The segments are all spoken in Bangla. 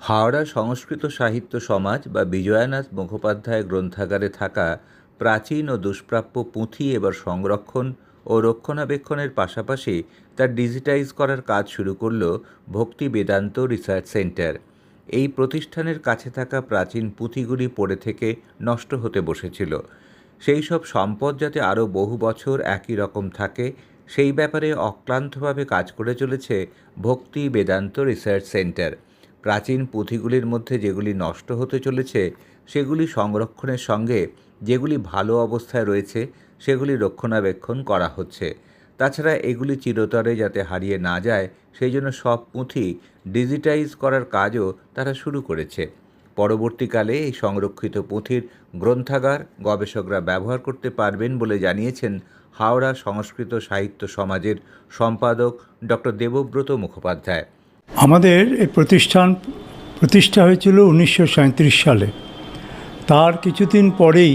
হাওড়া সংস্কৃত সাহিত্য সমাজ বা বিজয়ানাথ মুখোপাধ্যায় গ্রন্থাগারে থাকা প্রাচীন ও দুষ্প্রাপ্য পুঁথি এবার সংরক্ষণ ও রক্ষণাবেক্ষণের পাশাপাশি তা ডিজিটাইজ করার কাজ শুরু করল ভক্তি বেদান্ত রিসার্চ সেন্টার। এই প্রতিষ্ঠানের কাছে থাকা প্রাচীন পুঁথিগুলি পড়ে থেকে নষ্ট হতে বসেছিল। সেই সব সম্পদ যাতে আরও বহু বছর একই রকম থাকে, সেই ব্যাপারে অক্লান্তভাবে কাজ করে চলেছে ভক্তি বেদান্ত রিসার্চ সেন্টার। প্রাচীন পুঁথিগুলির মধ্যে যেগুলি নষ্ট হতে চলেছে, সেগুলি সংরক্ষণের সঙ্গে যেগুলি ভালো অবস্থায় রয়েছে, সেগুলি রক্ষণাবেক্ষণ করা হচ্ছে। তাছাড়া এগুলি চিরতরে যাতে হারিয়ে না যায়, সেই জন্য সব পুঁথি ডিজিটাইজ করার কাজও তারা শুরু করেছে। পরবর্তীকালে এই সংরক্ষিত পুঁথির গ্রন্থাগার গবেষকরা ব্যবহার করতে পারবেন বলে জানিয়েছেন হাওড়া সংস্কৃত সাহিত্য সমাজের সম্পাদক ডক্টর দেবব্রত মুখোপাধ্যায়। আমাদের এই প্রতিষ্ঠান প্রতিষ্ঠা হয়েছিল উনিশশো সাঁইত্রিশ সালে। তার কিছুদিন পরেই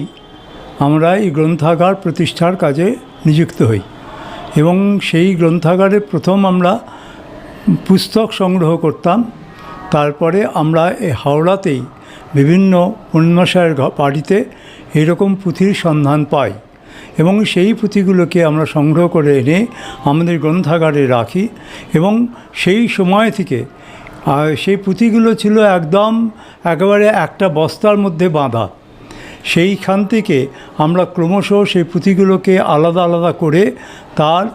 আমরা এই গ্রন্থাগার প্রতিষ্ঠার কাজে নিযুক্ত হই এবং সেই গ্রন্থাগারে প্রথম আমরা পুস্তক সংগ্রহ করতাম। তারপরে আমরা এই হাওড়াতেই বিভিন্ন পূর্ণিমাশায়ের বাড়িতে এরকম পুঁথির সন্ধান পাই। এবং সেই পুঁথিগুলোকে আমরা সংগ্রহ করে এনে আমাদের গ্রন্থাগারে রাখি এবং সেই সময় থেকে সেই পুঁথিগুলো ছিল একদম একেবারে একটা বস্তার মধ্যে বাঁধা। সেইখান থেকে আমরা ক্রমশ সেই পুঁথিগুলোকে আলাদা আলাদা করে তার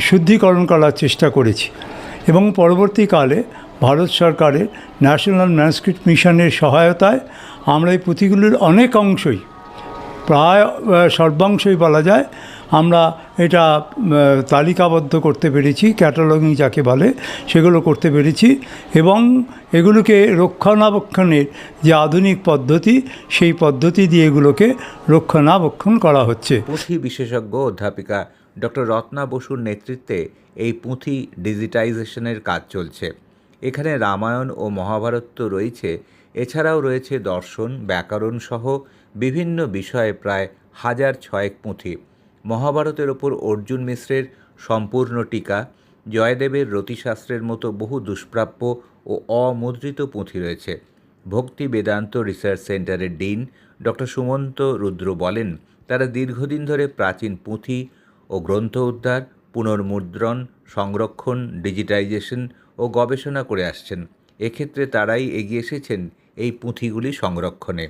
শুদ্ধিকরণ করার চেষ্টা করেছি এবং পরবর্তীকালে ভারত সরকারের ন্যাশনাল ম্যানস্ক্রিপ্ট মিশনের সহায়তায় আমরা এই পুঁথিগুলির অনেক অংশই প্রায় সর্বাংশই বলা যায়, আমরা এটা তালিকাবদ্ধ করতে পেরেছি, ক্যাটালগিং যাকে বলে, সেগুলো করতে পেরেছি এবং এগুলোকে রক্ষণাবেক্ষণের যে আধুনিক পদ্ধতি, সেই পদ্ধতি দিয়ে এগুলোকে রক্ষণাবেক্ষণ করা হচ্ছে। পুঁথি বিশেষজ্ঞ অধ্যাপিকা ডক্টর রত্না বসুর নেতৃত্বে এই পুঁথি ডিজিটাইজেশনের কাজ চলছে। এখানে রামায়ণ ও মহাভারত তো রয়েছে, এছাড়াও রয়েছে দর্শন, ব্যাকরণ সহ বিভিন্ন বিষয়ে প্রায় হাজার ছয়েক পুঁথি। মহাভারতের ওপর অর্জুন মিশ্রের সম্পূর্ণ টিকা, জয়দেবের রতিশাস্ত্রের মতো বহু দুষ্প্রাপ্য ও অমুদ্রিত পুঁথি রয়েছে। ভক্তি বেদান্ত রিসার্চ সেন্টারের ডিন ডক্টর সুমন্ত রুদ্র বলেন, তারা দীর্ঘদিন ধরে প্রাচীন পুঁথি ও গ্রন্থ উদ্ধার, পুনর্মুদ্রণ, সংরক্ষণ, ডিজিটাইজেশন ও গবেষণা করে আসছেন। এক্ষেত্রে তারাই এগিয়ে এসেছেন এই পুঁথিগুলি সংরক্ষণে।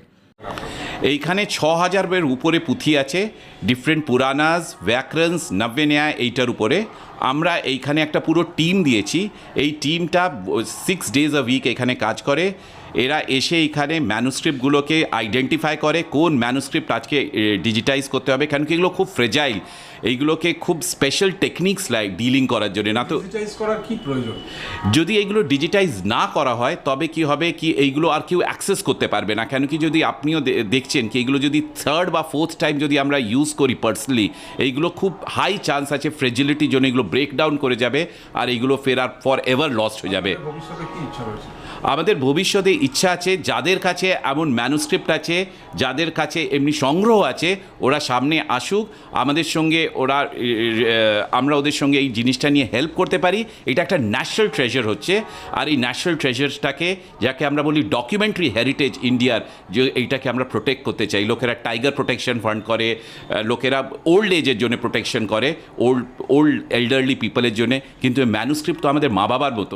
এইখানে ছ হাজারের উপরে পুঁথি আছে ডিফারেন্ট পুরানাস ব্যাকরণস নব্যন্যায় এইটার উপরে। আমরা এইখানে একটা পুরো টিম দিয়েছি। এই টিমটা সিক্স ডেজ আ উইক এখানে কাজ করে। এরা এসে এখানে ম্যানুস্ক্রিপ্টগুলোকে আইডেন্টিফাই করে কোন ম্যানুস্ক্রিপ্ট আজকে ডিজিটাইজ করতে হবে। কারণ কি এগুলো খুব ফ্রেজাইল এইগুলোকে খুব স্পেশাল টেকনিক্স লাইক ডিলিং করার জন্য। না তো ডিজিটাইজ করার কি প্রয়োজন? যদি এইগুলো ডিজিটাইজ না করা হয় তবে কি হবে কি এইগুলো আর কেউ অ্যাক্সেস করতে পারবে না। কেন কি যদি আপনিও দেখছেন কি এগুলো যদি থার্ড বা ফোর্থ টাইম যদি আমরা ইউজ করি পার্সনালি এইগুলো খুব হাই চান্স আছে ফ্রেজিলিটির জন্য এগুলো ব্রেক ডাউন করে যাবে আর এইগুলো ফেরার ফর এভার লস্ট হয়ে যাবে। আমাদের ভবিষ্যতে ইচ্ছা আছে, যাদের কাছে এমন ম্যানুস্ক্রিপ্ট আছে, যাদের কাছে এমনি সংগ্রহ আছে, ওরা সামনে আসুক। আমাদের সঙ্গে ওরা আমরা ওদের সঙ্গে এই জিনিসটা নিয়ে হেল্প করতে পারি। এটা একটা ন্যাশনাল ট্রেজার হচ্ছে। আর এই ন্যাশনাল ট্রেজারটাকে যাকে আমরা বলি ডকুমেন্টারি হেরিটেজ ইন্ডিয়ার যে এইটাকে আমরা প্রোটেক্ট করতে চাই। লোকেরা টাইগার প্রোটেকশন ফান্ড করে লোকেরা ওল্ড এজের জন্য প্রোটেকশন করে ওল্ড ওল্ড এল্ডারলি পিপলের জন্য। কিন্তু ম্যানুস্ক্রিপ্ট তো আমাদের মা বাবার মতো।